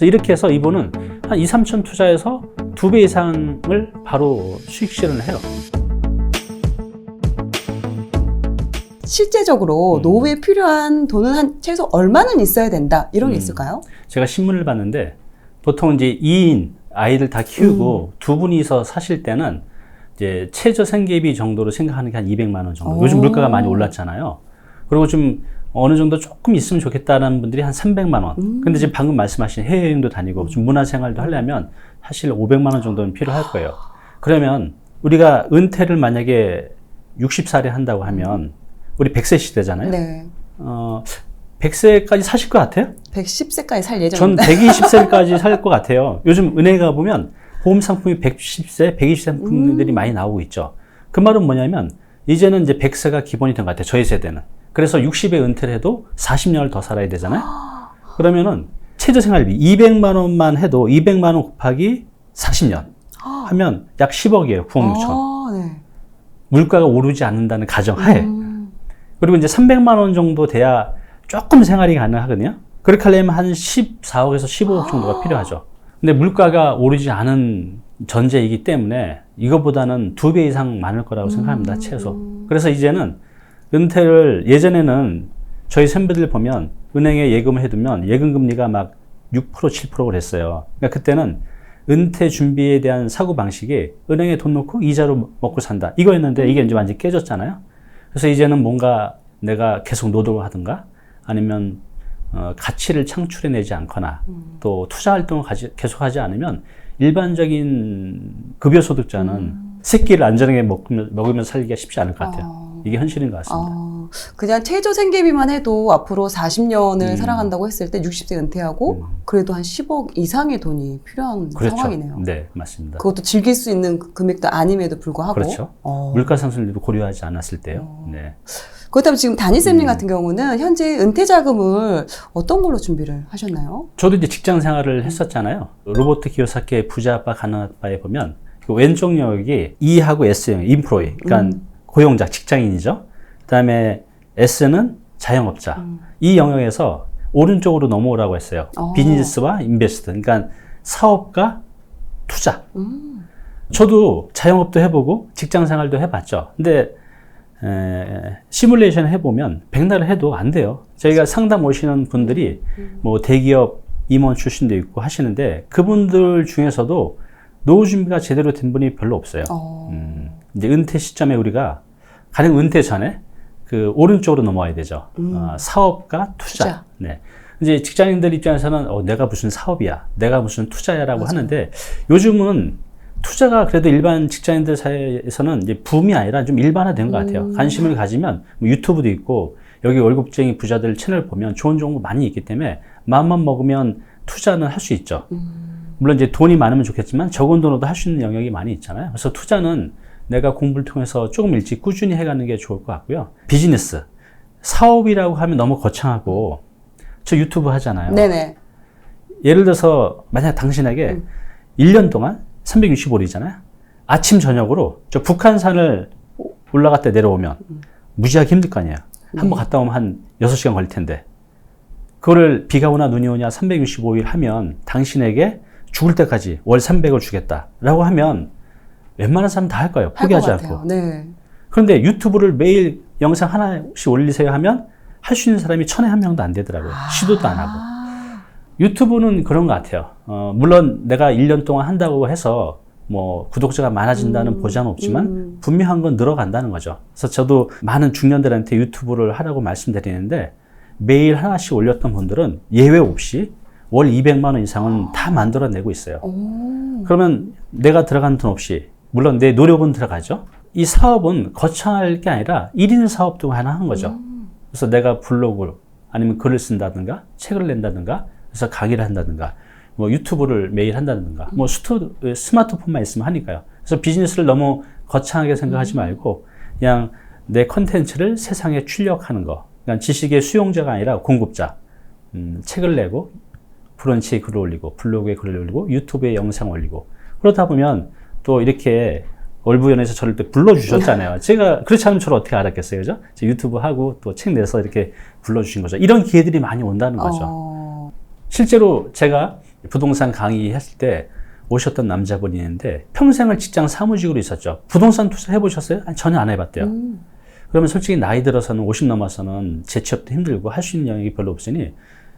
이렇게 해서 이분은 한 2, 3천 투자해서 두 배 이상을 바로 수익 실현을 해요. 실제적으로 음. 노후에 필요한 돈은 한 최소 얼마는 있어야 된다 이런 게 음. 있을까요? 제가 신문을 봤는데 보통 이제 2인 아이들 다 키우고 두 분이서 사실 때는 이제 최저 생계비 정도로 생각하는 게 한 200만 원 정도. 요즘 오. 물가가 많이 올랐잖아요. 그리고 좀 어느 정도 조금 있으면 좋겠다라는 분들이 한 300만 원. 음. 근데 지금 방금 말씀하신 해외여행도 다니고 좀 문화생활도 하려면 사실 500만 원 정도는 필요할 거예요. 그러면 우리가 은퇴를 만약에 60살에 한다고 하면 우리 100세 시대잖아요. 네. 어, 100세까지 사실 것 같아요? 110세까지 살전 예정입니다. 120세까지 살 것 같아요. 요즘 은행에 가보면 보험 상품이 110세, 120세 상품들이 음. 많이 나오고 있죠. 그 말은 뭐냐면 이제는 이제 100세가 기본이 된 것 같아요. 저희 세대는. 그래서 60에 은퇴를 해도 40년을 더 살아야 되잖아요. 그러면은 최저 생활비 200만 원만 해도 200만 원 곱하기 40년 하면 약 10억이에요. 9억 6천. 아, 네. 물가가 오르지 않는다는 가정하에. 음. 그리고 이제 300만 원 정도 돼야 조금 생활이 가능하거든요. 그렇게 하려면 한 14억에서 15억 정도가 필요하죠. 근데 물가가 오르지 않은 전제이기 때문에 이거보다는 두 배 이상 많을 거라고 생각합니다, 최소. 그래서 이제는 은퇴를 예전에는 저희 선배들 보면 은행에 예금을 해두면 예금 금리가 막 6% 7% 그랬어요. 그러니까 그때는 은퇴 준비에 대한 사고 방식이 은행에 돈 넣고 이자로 먹고 산다 이거였는데 이게 이제 완전히 깨졌잖아요. 그래서 이제는 뭔가 내가 계속 노동을 하든가 아니면 어, 가치를 창출해내지 않거나 또 투자 활동을 가지, 계속하지 않으면 일반적인 급여 소득자는 새끼를 안전하게 먹으며, 먹으며 살기가 쉽지 않을 것 같아요. 아. 이게 현실인 것 같습니다. 아, 그냥 최저 생계비만 해도 앞으로 40년을 음. 살아간다고 했을 때 60세 은퇴하고 음. 그래도 한 10억 이상의 돈이 필요한 그렇죠. 상황이네요. 네, 맞습니다. 그것도 즐길 수 있는 그 금액도 아님에도 불구하고. 그렇죠. 어. 물가 상승률도 고려하지 않았을 때요. 어. 네. 그렇다면 지금 다니쌤님 음. 같은 경우는 현재 은퇴 자금을 어떤 걸로 준비를 하셨나요? 저도 이제 직장 생활을 했었잖아요. 로버트 키요사키의 부자 아빠 가난한 아빠에 보면 그 왼쪽 영역이 E하고 S형, 인프로이, 그러니까 음. 고용자, 직장인이죠. 그 다음에 S는 자영업자. 음. 이 영역에서 오른쪽으로 넘어오라고 했어요. 어. 비즈니스와 인베스트, 그러니까 사업과 투자. 음. 저도 자영업도 해보고 직장 생활도 해봤죠. 근데 에, 시뮬레이션 해보면 백날을 해도 안 돼요. 저희가 상담 오시는 분들이 뭐 대기업 임원 출신도 있고 하시는데 그분들 중에서도 노후 준비가 제대로 된 분이 별로 없어요. 어. 음, 이제 은퇴 시점에 우리가 가령 은퇴 전에 그 오른쪽으로 넘어와야 되죠. 음. 어, 사업과 투자. 투자. 네. 이제 직장인들 입장에서는 어, 내가 무슨 사업이야, 내가 무슨 투자야라고 맞아요. 하는데 요즘은 투자가 그래도 일반 직장인들 사이에서는 이제 붐이 아니라 좀 일반화된 것 같아요. 음. 관심을 가지면 뭐 유튜브도 있고 여기 월급쟁이 부자들 채널 보면 좋은 정보 많이 있기 때문에 마음만 먹으면 투자는 할 수 있죠. 음. 물론 이제 돈이 많으면 좋겠지만 적은 돈으로도 할 수 있는 영역이 많이 있잖아요. 그래서 투자는 내가 공부를 통해서 조금 일찍 꾸준히 해가는 게 좋을 것 같고요. 비즈니스. 사업이라고 하면 너무 거창하고 저 유튜브 하잖아요. 네네. 예를 들어서 만약 당신에게 음. 1년 동안 365일이잖아요. 아침 저녁으로 저 북한산을 올라갔다 내려오면 음. 무지하게 힘들 거 아니에요. 한번 갔다 오면 한 6시간 걸릴 텐데. 그거를 비가 오나 눈이 오냐 365일 하면 당신에게 죽을 때까지 월 300을 주겠다라고 하면 웬만한 사람 다 할 거예요. 할 포기하지. 않고. 네. 그런데 유튜브를 매일 영상 하나씩 올리세요 하면 할 수 있는 사람이 천에 한 명도 안 되더라고요. 시도도 안 하고. 아. 유튜브는 그런 것 같아요. 어, 물론 내가 1년 동안 한다고 해서 뭐 구독자가 많아진다는 음, 보장은 없지만 음. 분명한 건 늘어간다는 거죠. 그래서 저도 많은 중년들한테 유튜브를 하라고 말씀드리는데 매일 하나씩 올렸던 분들은 예외 없이 월 200만 원 이상은 다 만들어내고 있어요. 오. 그러면 내가 들어간 돈 없이 물론 내 노력은 들어가죠. 이 사업은 거창할 게 아니라 1인 사업도 가능한 거죠. 음. 그래서 내가 블로그 아니면 글을 쓴다든가 책을 낸다든가 그래서 강의를 한다든가 뭐 유튜브를 매일 한다든가 뭐 스투, 스마트폰만 있으면 하니까요. 그래서 비즈니스를 너무 거창하게 생각하지 말고 그냥 내 컨텐츠를 세상에 출력하는 거. 그러니까 지식의 수용자가 아니라 공급자. 음, 책을 내고 브런치에 글을 올리고 블로그에 글을 올리고 유튜브에 영상 올리고 그러다 보면 또 이렇게 월부연에서 저를 또 불러주셨잖아요. 제가 그렇지 않으면 저를 어떻게 알았겠어요, 그죠? 제 유튜브 하고 또 책 내서 이렇게 불러주신 거죠. 이런 기회들이 많이 온다는 거죠. 어. 실제로 제가 부동산 강의했을 때 오셨던 남자분이 있는데 평생을 직장 사무직으로 있었죠. 부동산 투자 해보셨어요? 아니, 전혀 안 해봤대요. 음. 그러면 솔직히 나이 들어서는 50 넘어서는 재취업도 힘들고 할 수 있는 영역이 별로 없으니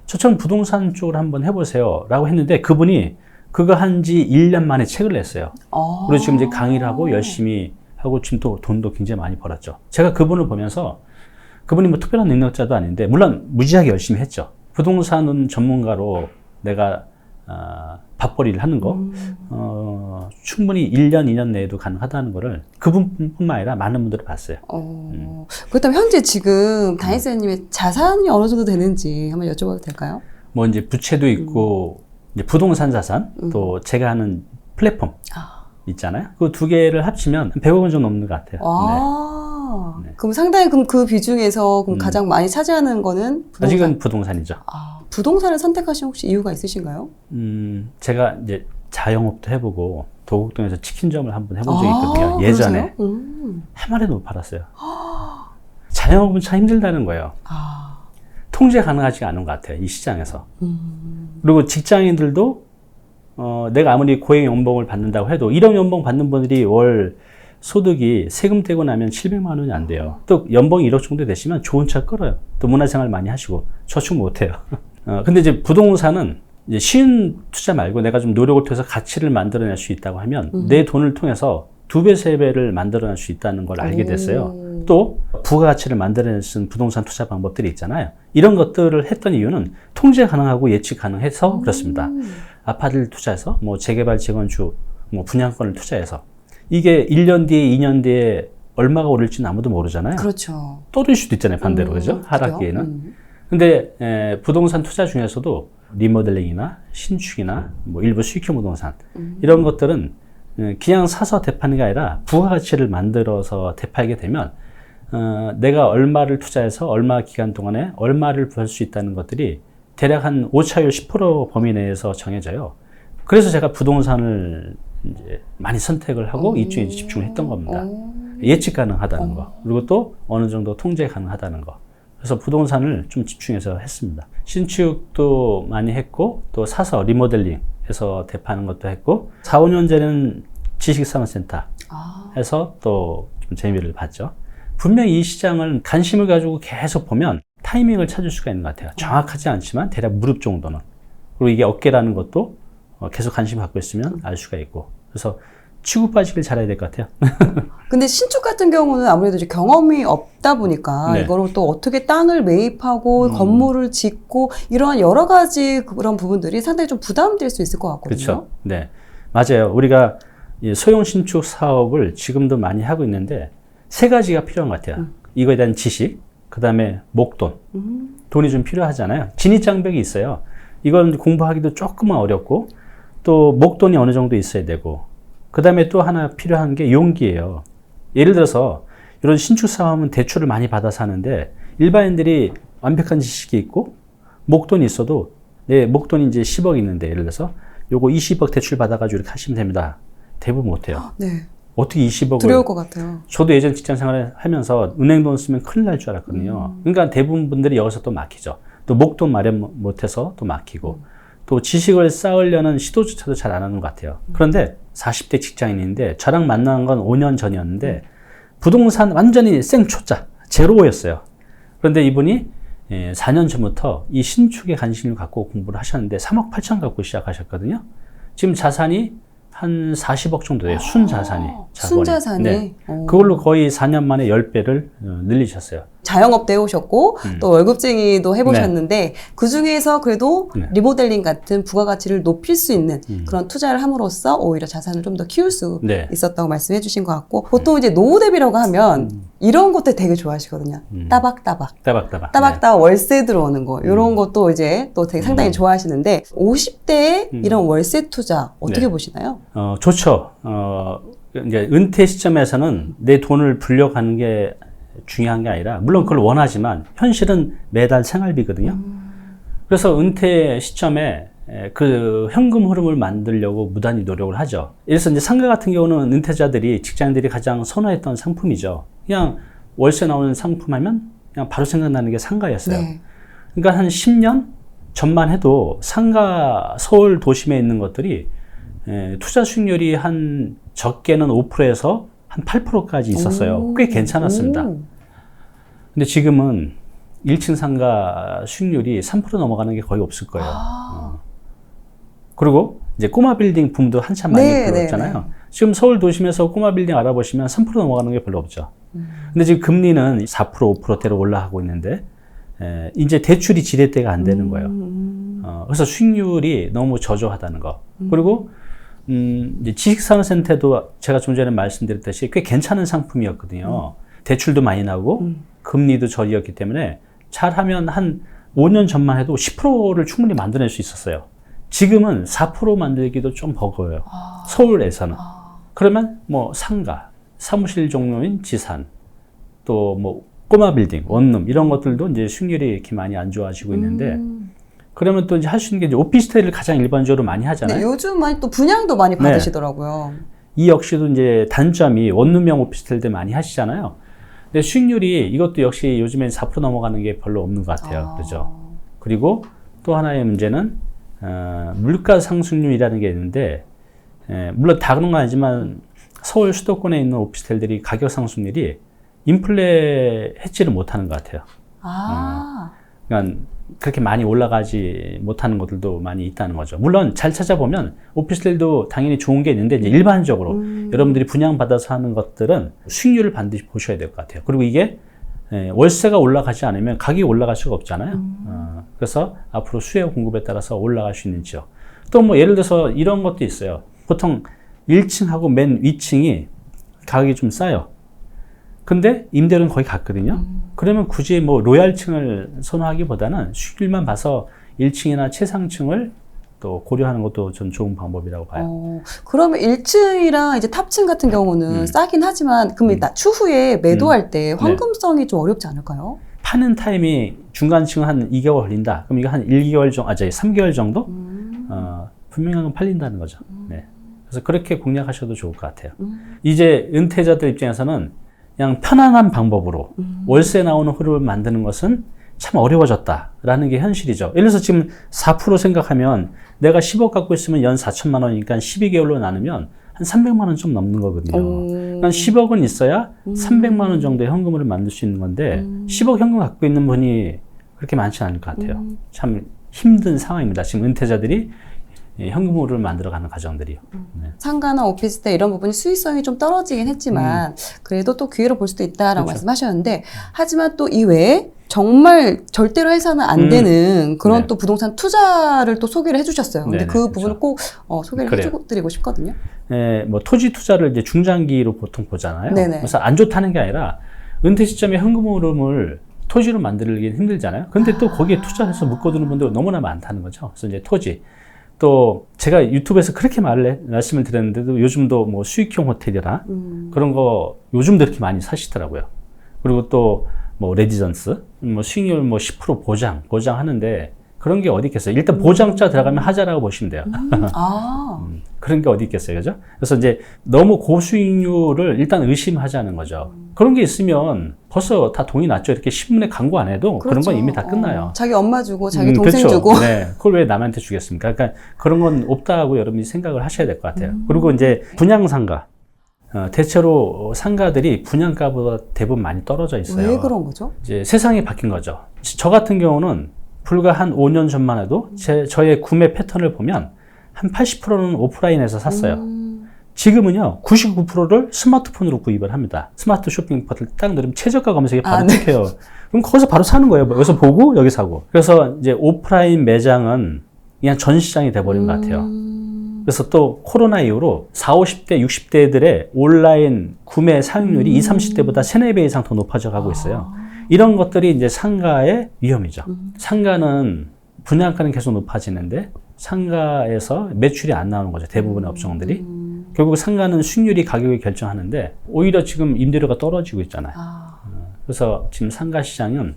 저처럼 부동산 쪽을 한번 해보세요. 라고 했는데 그분이 그거 한 지 1년 만에 책을 냈어요. 어. 그리고 지금 이제 강의를 하고 열심히 하고 지금 또 돈도 굉장히 많이 벌었죠. 제가 그분을 보면서 그분이 뭐 특별한 능력자도 아닌데 물론 무지하게 열심히 했죠. 부동산은 전문가로 내가 아, 밥벌이를 하는 거 어, 충분히 1년, 2년 내에도 가능하다는 거를 그분뿐만 아니라 많은 분들이 봤어요. 어. 음. 그렇다면 현재 지금 다니스님의 자산이 어느 정도 되는지 한번 여쭤봐도 될까요? 뭐 이제 부채도 있고 이제 부동산 자산 또 제가 하는 플랫폼 아. 있잖아요. 그 두 개를 합치면 100억 원 정도 넘는 것 같아요. 네. 아. 네. 그럼 상당히 그럼 그 비중에서 그럼 음. 가장 많이 차지하는 거는 부동산. 아직은 부동산이죠. 아, 부동산을 선택하신 혹시 이유가 있으신가요? 음, 제가 이제 자영업도 해보고 도곡동에서 치킨점을 한번 해본 적이 있거든요. 아, 예전에? 음. 해마리도 못 팔았어요. 자영업은 참 힘들다는 거예요. 아. 통제 가능하지 않은 것 같아요. 이 시장에서. 음. 그리고 직장인들도 어, 내가 아무리 고액 연봉을 받는다고 해도 1억 연봉 받는 분들이 월 소득이 세금 떼고 나면 700만 원이 안 돼요. 또 연봉이 1억 정도 되시면 좋은 차 끌어요. 또 문화생활 많이 하시고 저축 못 해요. 어, 근데 이제 부동산은 이제 쉬운 투자 말고 내가 좀 노력을 통해서 가치를 만들어낼 수 있다고 하면 내 돈을 통해서 두 배, 세 배를 만들어낼 수 있다는 걸 알게 됐어요. 오. 또 부가가치를 만들어낼 수 있는 부동산 투자 방법들이 있잖아요. 이런 것들을 했던 이유는 통제 가능하고 예측 가능해서 그렇습니다. 아파트를 투자해서 뭐 재개발 재건축 뭐 분양권을 투자해서 이게 1년 뒤에 2년 뒤에 얼마가 오를지는 아무도 모르잖아요. 그렇죠. 떠들 수도 있잖아요. 반대로 음, 그죠? 하락기에는. 음. 근데 에, 부동산 투자 중에서도 리모델링이나 신축이나 뭐 일부 수익형 부동산 음. 이런 것들은 에, 그냥 사서 대파는 게 아니라 부가가치를 만들어서 대팔게 되면 어, 내가 얼마를 투자해서 얼마 기간 동안에 얼마를 벌 수 있다는 것들이 대략 한 오차율 10% 범위 내에서 정해져요. 그래서 제가 부동산을 이제 많이 선택을 하고 이쪽에 집중을 했던 겁니다. 오. 예측 가능하다는 거. 그리고 또 어느 정도 통제 가능하다는 거. 그래서 부동산을 좀 집중해서 했습니다. 신축도 많이 했고, 또 사서 리모델링 해서 대파하는 것도 했고, 4, 5년 전에는 지식산업센터 아. 해서 또 좀 재미를 봤죠. 분명히 이 시장을 관심을 가지고 계속 보면 타이밍을 찾을 수가 있는 것 같아요. 정확하지 않지만 대략 무릎 정도는. 그리고 이게 어깨라는 것도 어, 계속 관심 갖고 있으면 알 수가 있고. 그래서 빠지길 잘해야 될 것 같아요. 근데 신축 같은 경우는 아무래도 이제 경험이 없다 보니까 네. 음. 이거를 또 어떻게 땅을 매입하고 건물을 짓고 이러한 여러 가지 그런 부분들이 상당히 좀 부담될 수 있을 것 같거든요. 그렇죠. 네. 맞아요. 우리가 이 소형 신축 사업을 지금도 많이 하고 있는데 세 가지가 필요한 것 같아요. 이거에 대한 지식, 그 다음에 목돈. 음. 돈이 좀 필요하잖아요. 진입장벽이 있어요. 이건 공부하기도 조금은 어렵고 또 목돈이 어느 정도 있어야 되고 그 다음에 또 하나 필요한 게 용기예요. 예를 들어서 이런 신축 사업은 대출을 많이 받아서 하는데 일반인들이 완벽한 지식이 있고 목돈이 있어도 내 목돈이 이제 10억 있는데 예를 들어서 요거 20억 대출 받아가지고 이렇게 하시면 됩니다. 대부분 못해요. 네. 어떻게 20억을 두려울 것 같아요. 저도 예전 직장 생활을 하면서 은행 돈 쓰면 큰일 날 줄 알았거든요. 그러니까 대부분 분들이 여기서 또 막히죠. 또 목돈 마련 못- 못해서 또 막히고 또 지식을 쌓으려는 시도조차도 잘 안 하는 것 같아요. 그런데 40대 직장인인데 저랑 만난 건 5년 전이었는데 부동산 완전히 생초짜 제로였어요. 그런데 이분이 예, 4년 전부터 이 신축에 관심을 갖고 공부를 하셨는데 3억 8천 갖고 시작하셨거든요. 지금 자산이 한 40억 정도 돼요. 순 자산이. 자본이. 순자산이 네. 어. 그걸로 거의 4년 만에 10배를 어, 늘리셨어요. 자영업도 해오셨고 또 월급쟁이도 해보셨는데 그 중에서 그래도 음. 네. 리모델링 같은 부가가치를 높일 수 있는 음. 그런 투자를 함으로써 오히려 자산을 좀 더 키울 수 네. 있었다고 말씀해 주신 것 같고 보통 이제 노후 대비라고 하면 이런 것들 되게 좋아하시거든요. 음. 따박따박. 따박따박. 따박따박 월세 들어오는 거 이런 것도 이제 또 되게 상당히 음. 좋아하시는데 50대에 음. 이런 월세 투자 어떻게 네. 보시나요? 어, 좋죠. 어, 이제 은퇴 시점에서는 내 돈을 불려가는 게 중요한 게 아니라, 물론 그걸 원하지만, 현실은 매달 생활비거든요. 그래서 은퇴 시점에 에, 그 현금 흐름을 만들려고 무단히 노력을 하죠. 그래서 이제 상가 같은 경우는 은퇴자들이, 직장인들이 가장 선호했던 상품이죠. 그냥 월세 나오는 상품 하면 그냥 바로 생각나는 게 상가였어요. 네. 그러니까 한 10년 전만 해도 상가 서울 도심에 있는 것들이 에, 투자 수익률이 한 적게는 5%에서 한 8%까지 있었어요. 오. 꽤 괜찮았습니다. 오. 근데 지금은 1층 상가 수익률이 3% 넘어가는 게 거의 없을 거예요. 아. 그리고 이제 꼬마 빌딩 붐도 한참 많이 네, 불었잖아요. 네, 지금 서울 도심에서 꼬마 빌딩 알아보시면 3% 넘어가는 게 별로 없죠. 음. 근데 지금 금리는 4% 5%대로 올라가고 있는데 에, 이제 대출이 지렛대가 안 되는 거예요. 음. 어, 그래서 수익률이 너무 저조하다는 거. 그리고 음, 지식산업센터도 제가 좀 전에 말씀드렸듯이 꽤 괜찮은 상품이었거든요. 대출도 많이 나오고 음. 금리도 저리였기 때문에 잘하면 한 5년 전만 해도 10%를 충분히 만들어낼 수 있었어요. 지금은 4% 만들기도 좀 버거워요. 아. 서울에서는. 아. 그러면 뭐 상가, 사무실 종류인 지산, 또 뭐 꼬마 빌딩, 원룸 이런 것들도 이제 수익률이 이렇게 많이 안 좋아지고 있는데 음. 그러면 또 이제 할 수 있는 게 이제 오피스텔을 가장 일반적으로 많이 하잖아요. 네, 요즘 많이 또 분양도 많이 네. 받으시더라고요. 이 역시도 이제 단점이 원룸형 오피스텔들 많이 하시잖아요. 근데 수익률이 이것도 역시 요즘엔 4% 넘어가는 게 별로 없는 것 같아요. 아. 그죠? 그리고 또 하나의 문제는 어, 물가 상승률이라는 게 있는데 에, 물론 다 그런 건 아니지만 서울 수도권에 있는 오피스텔들이 가격 상승률이 인플레 해지를 못하는 것 같아요. 아. 그러니까 그렇게 많이 올라가지 못하는 것들도 많이 있다는 거죠. 물론 잘 찾아보면 오피스텔도 당연히 좋은 게 있는데 이제 일반적으로 음. 여러분들이 분양받아서 하는 것들은 수익률을 반드시 보셔야 될 것 같아요. 그리고 이게 에, 월세가 올라가지 않으면 가격이 올라갈 수가 없잖아요. 음. 어, 그래서 앞으로 수요 공급에 따라서 올라갈 수 있는 지역. 또 뭐 예를 들어서 이런 것도 있어요. 보통 1층하고 맨 위층이 가격이 좀 싸요. 근데 임대료는 거의 같거든요. 음. 그러면 굳이 뭐 로얄층을 선호하기보다는 수익률만 봐서 1층이나 최상층을 또 고려하는 것도 전 좋은 방법이라고 봐요. 어, 그러면 1층이랑 이제 탑층 같은 경우는 음. 싸긴 하지만 그럼 음. 나 추후에 매도할 때 황금성이 좀 어렵지 않을까요? 파는 타임이 중간층 한 2개월 걸린다. 그럼 이거 한 1개월 정도, 아, 저희 3개월 정도? 음. 어, 분명한 건 팔린다는 거죠. 네. 그래서 그렇게 공략하셔도 좋을 것 같아요. 음. 이제 은퇴자들 입장에서는 그냥 편안한 방법으로 음. 월세 나오는 흐름을 만드는 것은 참 어려워졌다라는 게 현실이죠. 예를 들어서 지금 4% 생각하면 내가 10억 갖고 있으면 연 4천만 원이니까 12개월로 나누면 한 300만 원 좀 넘는 거거든요. 오. 그러니까 10억은 있어야 음. 300만 원 정도의 현금을 만들 수 있는 건데 음. 10억 현금 갖고 있는 분이 그렇게 많지 않을 것 같아요. 음. 참 힘든 상황입니다. 지금 은퇴자들이 예, 현금으로를 만들어가는 과정들이요. 음. 네. 상가나 오피스텔 이런 부분이 수익성이 좀 떨어지긴 했지만 그래도 또 기회로 볼 수도 있다라고 음. 그렇죠. 말씀하셨는데 하지만 또 이외에 정말 절대로 해서는 안 음. 되는 그런 네. 또 부동산 투자를 또 소개를 해주셨어요. 근데 네네, 그 그렇죠. 부분을 꼭 어, 소개를. 해드리고 싶거든요. 예, 뭐 토지 투자를 이제 중장기로 보통 보잖아요. 네네. 그래서 안 좋다는 게 아니라 은퇴 시점에 현금 흐름을 토지로 만들기 힘들잖아요. 근데 또 거기에 투자해서 묶어두는 분들 너무나 많다는 거죠. 그래서 이제 토지. 또 제가 유튜브에서 그렇게 말을 해- 말씀을 드렸는데도 요즘도 뭐 수익형 호텔이라 음. 그런 거 요즘도 이렇게 많이 사시더라고요. 그리고 또 뭐 레지던스, 뭐 수익률 뭐 10% 보장, 보장하는데 그런 게 어디 있겠어요. 일단 보장자 들어가면 하자라고 보시면 돼요. 음. 아. 음, 그런 게 어디 있겠어요, 그죠? 그래서 이제 너무 고수익률을 일단 의심하자는 거죠. 그런 게 있으면 벌써 다 동이 났죠. 이렇게 신문에 광고 안 해도 그런 건 그렇죠. 이미 다 끝나요. 어, 자기 엄마 주고 자기 음, 동생 그렇죠. 주고. 네, 그걸 왜 남한테 주겠습니까? 그러니까 그런 건 없다고 여러분이 생각을 하셔야 될 것 같아요. 음. 그리고 이제 분양상가. 어, 대체로 상가들이 분양가보다 대부분 많이 떨어져 있어요. 왜 그런 거죠? 이제 세상이 바뀐 거죠. 저 같은 경우는 불과 한 5년 전만 해도 제, 저의 구매 패턴을 보면 한 80%는 오프라인에서 샀어요. 음. 지금은요, 99%를 스마트폰으로 구입을 합니다. 스마트 쇼핑 버튼을 딱 누르면 최저가 검색에 바로 아, 네. 찍혀요. 그럼 거기서 바로 사는 거예요. 여기서 보고 여기 사고. 그래서 이제 오프라인 매장은 그냥 전 시장이 돼버린 것 같아요. 음. 그래서 또 코로나 이후로 40, 50대, 60대들의 온라인 구매 사용률이 음. 20, 30대보다 3, 4배 이상 더 높아져 가고 있어요. 아. 이런 것들이 이제 상가의 위험이죠. 음. 상가는 분양가는 계속 높아지는데 상가에서 매출이 안 나오는 거죠. 대부분의 업종들이. 음. 결국 상가는 수익률이 가격을 결정하는데 오히려 지금 임대료가 떨어지고 있잖아요. 아. 그래서 지금 상가 시장은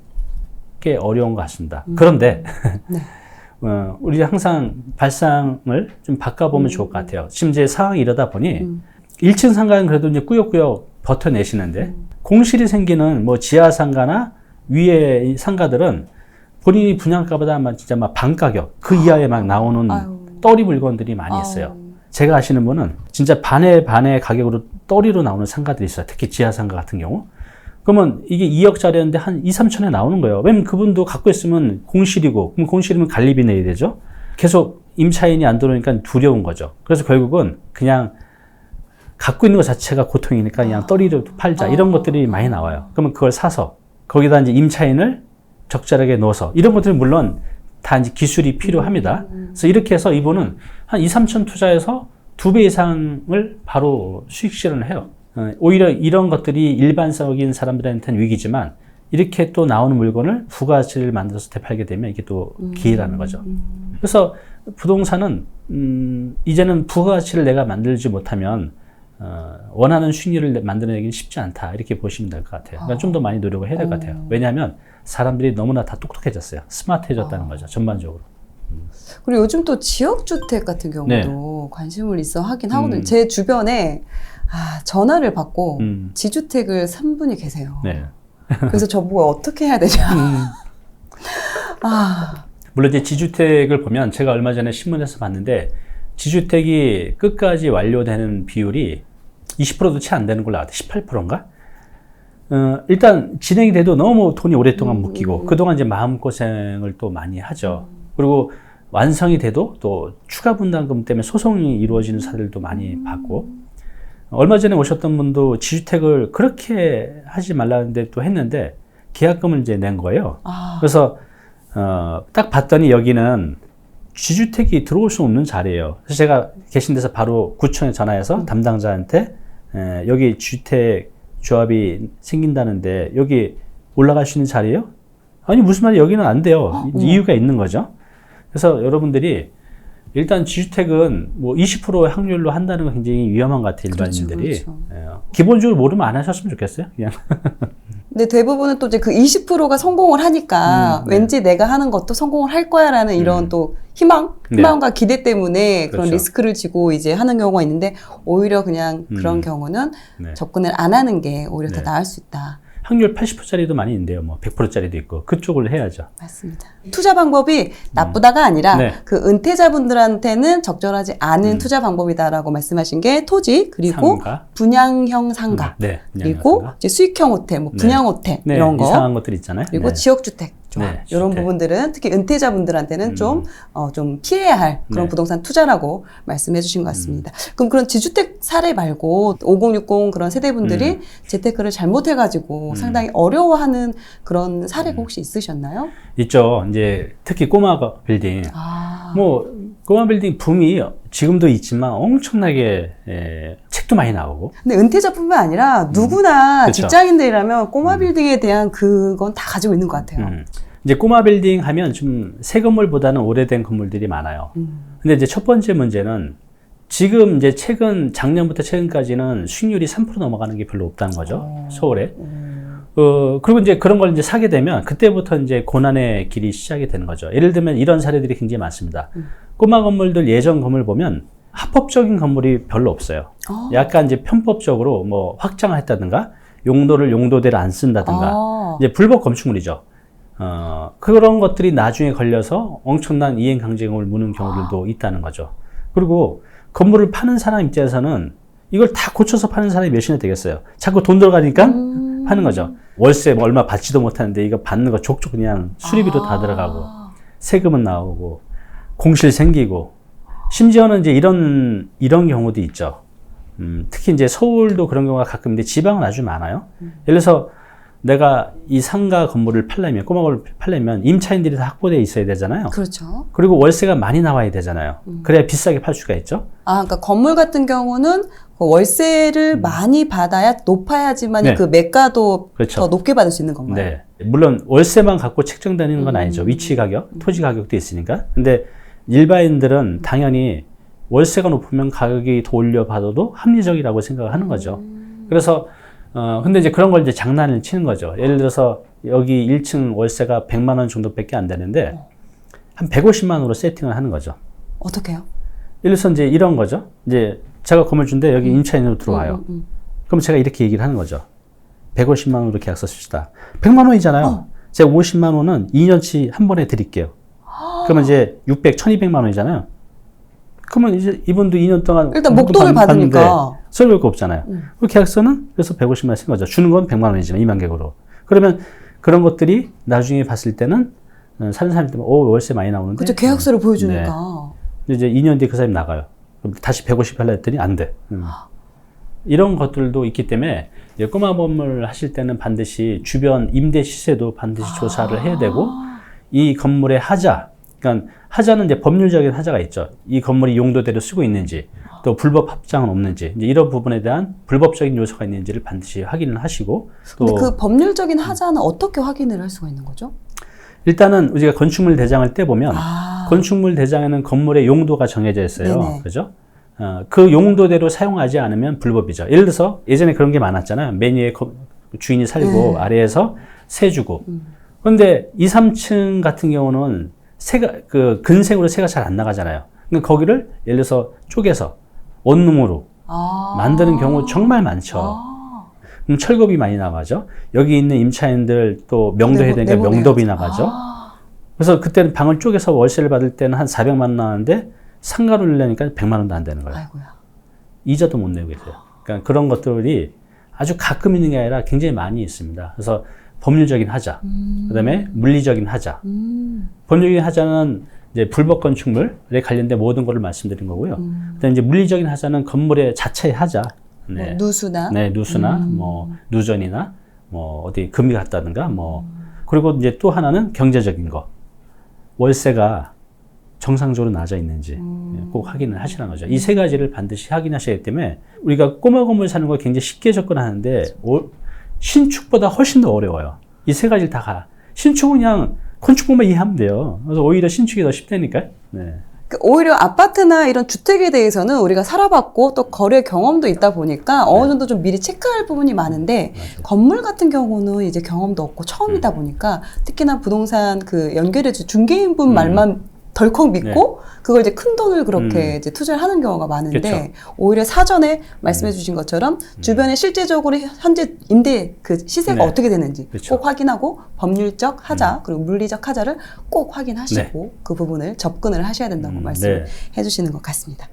꽤 어려운 것 같습니다. 음. 그런데 네. 어, 우리 항상 발상을 좀 바꿔보면 좋을 것 같아요. 지금 이제 상황이 이러다 보니 음. 1층 상가는 그래도 이제 꾸역꾸역 버텨내시는데 공실이 생기는 뭐 지하 상가나 위에 이 상가들은 본인이 분양가보다 아마 진짜 막 반 가격 그 이하에 막 나오는 아유. 떨이 물건들이 많이 있어요. 아유. 제가 아시는 분은 진짜 반의 반의 가격으로 떨이로 나오는 상가들이 있어요. 특히 지하 상가 같은 경우. 그러면 이게 2억짜리였는데 한 2, 3천에 나오는 거예요. 왜냐면 그분도 갖고 있으면 공실이고, 그럼 공실이면 관리비 내야 되죠. 계속 임차인이 안 들어오니까 두려운 거죠. 그래서 결국은 그냥 갖고 있는 것 자체가 고통이니까 그냥 떨이로 팔자. 이런 것들이 많이 나와요. 그러면 그걸 사서 거기다 이제 임차인을 적절하게 넣어서 이런 것들은 물론 다 이제 기술이 필요합니다. 그래서 이렇게 해서 이분은 한 2, 3천 투자해서 두 배 이상을 바로 수익 실현을 해요. 어, 오히려 이런 것들이 일반적인 사람들한테는 위기지만 이렇게 또 나오는 물건을 부가가치를 만들어서 되팔게 되면 이게 또 기회라는 거죠. 그래서 부동산은 음, 이제는 부가가치를 내가 만들지 못하면 어, 원하는 수익률을 만들어내기는 쉽지 않다 이렇게 보시면 될 것 같아요. 그러니까 좀 더 많이 노력을 해야 될 것 같아요. 왜냐하면 사람들이 너무나 다 똑똑해졌어요. 스마트해졌다는 거죠. 전반적으로. 그리고 요즘 또 지역 주택 같은 경우도 관심을 있어 하긴 하거든요. 네. 음. 제 주변에 아, 전화를 받고 음. 지주택을 산 분이 계세요. 네. 그래서 저보고 어떻게 해야 되냐. 아, 물론 이제 지주택을 보면 제가 얼마 전에 신문에서 봤는데 지주택이 끝까지 완료되는 비율이 20%도 채 안 되는 걸로 나왔대. 18%인가? 어, 일단 진행이 돼도 너무 돈이 오랫동안 음, 묶이고 음. 그동안 이제 마음고생을 또 많이 하죠. 그리고 완성이 돼도 또 추가 분담금 때문에 소송이 이루어지는 사례들도 많이 봤고 얼마 전에 오셨던 분도 지주택을 그렇게 하지 말라는데 또 했는데 계약금을 이제 낸 거예요. 아, 그래서 어, 딱 봤더니 여기는 지주택이 들어올 수 없는 자리예요. 그래서 제가 계신 데서 바로 구청에 전화해서 담당자한테 에, 여기 주택 조합이 생긴다는데 여기 올라갈 수 있는 자리예요? 아니 무슨 말이 여기는 안 돼요. 이유가 있는 거죠. 그래서 여러분들이 일단 지주택은 뭐 20%의 확률로 한다는 건 굉장히 위험한 것 같아요 그렇죠, 일반인들이. 그렇죠. 예. 기본적으로 모르면 안 하셨으면 좋겠어요. 그냥. 근데 대부분은 또 이제 그 20%가 성공을 하니까 음, 네. 왠지 내가 하는 것도 성공을 할 거야 라는 이런 음. 또 희망, 네. 희망과 기대 때문에 그런 그렇죠. 리스크를 지고 이제 하는 경우가 있는데 오히려 그냥 그런 음. 경우는 네. 접근을 안 하는 게 오히려 더 네. 나을 수 있다. 확률 80%짜리도 많이 있는데요. 뭐 100%짜리도 있고 그쪽을 해야죠. 맞습니다. 투자 방법이 나쁘다가 아니라 네. 그 은퇴자분들한테는 적절하지 않은 투자 방법이다라고 말씀하신 게 토지 그리고 상가. 분양형 상가 네. 그리고 분양상가. 이제 수익형 호텔, 뭐 네. 분양 호텔 네, 이런 거 이상한 것들 있잖아요. 그리고 네. 지역 주택 네, 이런. 부분들은 특히 은퇴자분들한테는 음. 좀, 어, 좀 피해야 할 그런 네. 부동산 투자라고 말씀해 주신 것 음. 같습니다. 그럼 그런 지주택 사례 말고 5060 그런 세대분들이 음. 재테크를 잘못해 가지고 상당히 어려워하는 그런 사례가 음. 혹시 있으셨나요? 있죠. 이제 특히 꼬마 빌딩. 아, 뭐 꼬마 빌딩 붐이 지금도 있지만 엄청나게 예, 책도 많이 나오고 근데 은퇴자뿐만 아니라 누구나 음. 그쵸. 직장인들이라면 꼬마 빌딩에 대한 그건 다 가지고 있는 것 같아요. 음. 이제 꼬마 빌딩 하면 좀 새 건물보다는 오래된 건물들이 많아요. 음. 근데 이제 첫 번째 문제는 지금 이제 최근 작년부터 최근까지는 수익률이 3% 넘어가는 게 별로 없다는 거죠. 어. 서울에. 음. 어, 그리고 이제 그런 걸 이제 사게 되면 그때부터 이제 고난의 길이 시작이 되는 거죠. 예를 들면 이런 사례들이 굉장히 많습니다. 음. 꼬마 건물들 예전 건물 보면 합법적인 건물이 별로 없어요. 어. 약간 이제 편법적으로 뭐 확장을 했다든가 용도를 용도대로 안 쓴다든가 아. 이제 불법 건축물이죠. 어, 그런 것들이 나중에 걸려서 엄청난 이행 강제금을 무는 경우들도 있다는 거죠. 그리고 건물을 파는 사람 입장에서는 이걸 다 고쳐서 파는 사람이 몇이나 되겠어요. 자꾸 돈 들어가니까 음. 하는 거죠. 월세 뭐 얼마 받지도 못하는데 이거 받는 거 족족 그냥 수리비로 다 아. 들어가고 세금은 나오고 공실 생기고 심지어는 이제 이런 이런 경우도 있죠. 음, 특히 이제 서울도 그런 경우가 가끔 있는데 지방은 아주 많아요. 예를 들어서 내가 이 상가 건물을 팔려면 꼬마 건물을 팔려면 임차인들이 다 확보되어 있어야 되잖아요. 그렇죠. 그리고 월세가 많이 나와야 되잖아요. 음. 그래야 비싸게 팔 수가 있죠. 아, 그러니까 건물 같은 경우는 그 월세를 많이 받아야 높아야지만 네. 그 매가도 그렇죠. 더 높게 받을 수 있는 건가요? 네. 물론 월세만 갖고 책정되는 건 음. 아니죠. 위치 가격, 토지 가격도 있으니까. 근데 일반인들은 당연히 월세가 높으면 가격이 더 올려받아도 합리적이라고 생각을 하는 거죠. 음. 그래서 어 근데 이제 그런 걸 이제 장난을 치는 거죠. 예를 들어서 여기 1층 월세가 100만 원 정도밖에 안 되는데 한 150만 원으로 세팅을 하는 거죠. 어떻게요? 예를 들어서 이제 이런 거죠. 이제 제가 건물 준데 여기 임차인으로 들어와요. 음, 음, 그럼 제가 이렇게 얘기를 하는 거죠. 150만 원으로 계약서 씁시다. 100만 원이잖아요. 어. 제가 50만 원은 2년치 한 번에 드릴게요. 그러면 이제 600, 1200만 원이잖아요. 그러면 이제 이분도 2년 동안 일단 목돈 목돈을 받- 받으니까. 소리볼 거 없잖아요. 음. 그 계약서는 그래서 150만 원 쓴 거죠. 주는 건 100만 원이지만 2만 개국으로. 그러면 그런 것들이 나중에 봤을 때는 어, 사는 사람이 때문에 오 월세 많이 나오는데 그렇죠. 계약서를 네. 보여주니까. 근데 이제 2년 뒤에 그 사람이 나가요. 그럼 다시 150 하려 했더니 안 돼. 음. 이런 것들도 있기 때문에 꼬마 건물 하실 때는 반드시 주변 임대 시세도 반드시 조사를 해야 되고 아. 이 건물의 하자, 그러니까 하자는 이제 법률적인 하자가 있죠. 이 건물이 용도대로 쓰고 있는지, 또 불법 합장은 없는지, 이제 이런 부분에 대한 불법적인 요소가 있는지를 반드시 확인을 하시고, 또 근데 그 법률적인 하자는 어떻게 확인을 할 수가 있는 거죠? 일단은 우리가 건축물 대장을 떼 보면 아. 건축물 대장에는 건물의 용도가 정해져 있어요. 네네. 그죠? 어, 그 용도대로 사용하지 않으면 불법이죠. 예를 들어서 예전에 그런 게 많았잖아요. 맨 위에 거- 주인이 살고 네. 아래에서 세 주고. 음. 그런데 2, 3층 같은 경우는 새가 그 근생으로 새가 잘 안 나가잖아요. 그러니까 거기를 예를 들어서 쪼개서 원룸으로 아. 만드는 경우 정말 많죠. 아. 그럼 철겁이 많이 나가죠. 여기 있는 임차인들 또 명도해야 되니까. 명도비 나가죠. 아. 그래서 그때는 방을 쪼개서 월세를 받을 때는 한 400만 원 나왔는데 상가를 내니까 100만 원도 안 되는 거예요. 아이고야. 이자도 못 내고 계세요. 그러니까 그런 것들이 아주 가끔 있는 게 아니라 굉장히 많이 있습니다. 그래서 법률적인 하자, 음. 그다음에 물리적인 하자. 음. 법률적인 하자는 이제 불법 건축물에 관련된 모든 것을 말씀드린 거고요. 음. 그다음에 이제 물리적인 하자는 건물의 자체의 하자. 네. 뭐 누수나. 네, 누수나 음. 뭐 누전이나 뭐 어디 금이 갔다든가 뭐 그리고 이제 또 하나는 경제적인 거. 월세가 정상적으로 낮아 있는지 음. 예, 꼭 확인을 하시라는 거죠. 이 세 가지를 반드시 확인하셔야 되기 때문에 우리가 꼬마 건물 사는 거 굉장히 쉽게 접근하는데 오- 신축보다 훨씬 더 어려워요. 이 세 가지를 다 가. 신축은 그냥 건축법만 이해하면 돼요. 그래서 오히려 신축이 더 쉽다니까요. 네. 그 오히려 아파트나 이런 주택에 대해서는 우리가 살아봤고 또 거래 경험도 있다 보니까 어느 네. 정도 좀 미리 체크할 부분이 많은데 건물 같은 경우는 이제 경험도 없고 처음이다 보니까 특히나 부동산 그 연결해준 중개인분 음. 말만 덜컥 믿고 그걸 이제 큰 돈을 그렇게 음. 이제 투자를 하는 경우가 많은데 그쵸. 오히려 사전에 말씀해 주신 것처럼 주변에 실제적으로 현재 임대 그 시세가 네. 어떻게 되는지 그쵸. 꼭 확인하고 법률적 하자 그리고 물리적 하자를 꼭 확인하시고 그 부분을 접근을 하셔야 된다고 음, 네. 해주시는 것 같습니다.